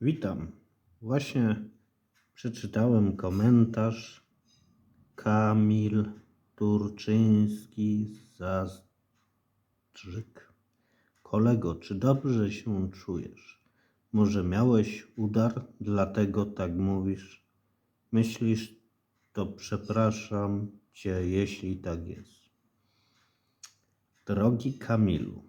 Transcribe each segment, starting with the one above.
Witam. Właśnie przeczytałem komentarz Kamil Turczyński Zastrzyk. Kolego, czy dobrze się czujesz? Może miałeś udar, dlatego tak mówisz? Myślisz, to przepraszam cię, jeśli tak jest. Drogi Kamilu,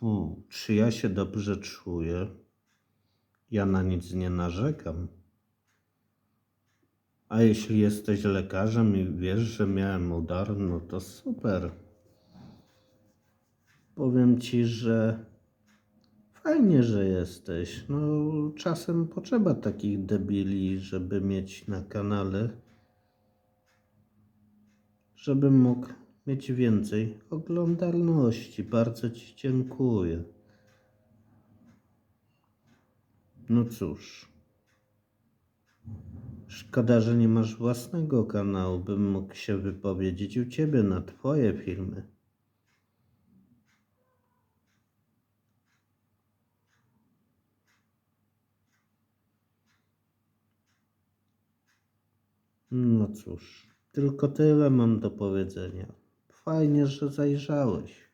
Fu, czy ja się dobrze czuję? Ja na nic nie narzekam. A jeśli jesteś lekarzem i wiesz, że miałem udar, no to super. Powiem ci, że fajnie, że jesteś. No, czasem potrzeba takich debili, żeby mieć na kanale, żebym mógł mieć więcej oglądalności. Bardzo Ci dziękuję. No cóż. Szkoda, że nie masz własnego kanału, bym mógł się wypowiedzieć u Ciebie na Twoje filmy. No cóż, tylko tyle mam do powiedzenia. Fajnie, że zajrzałeś.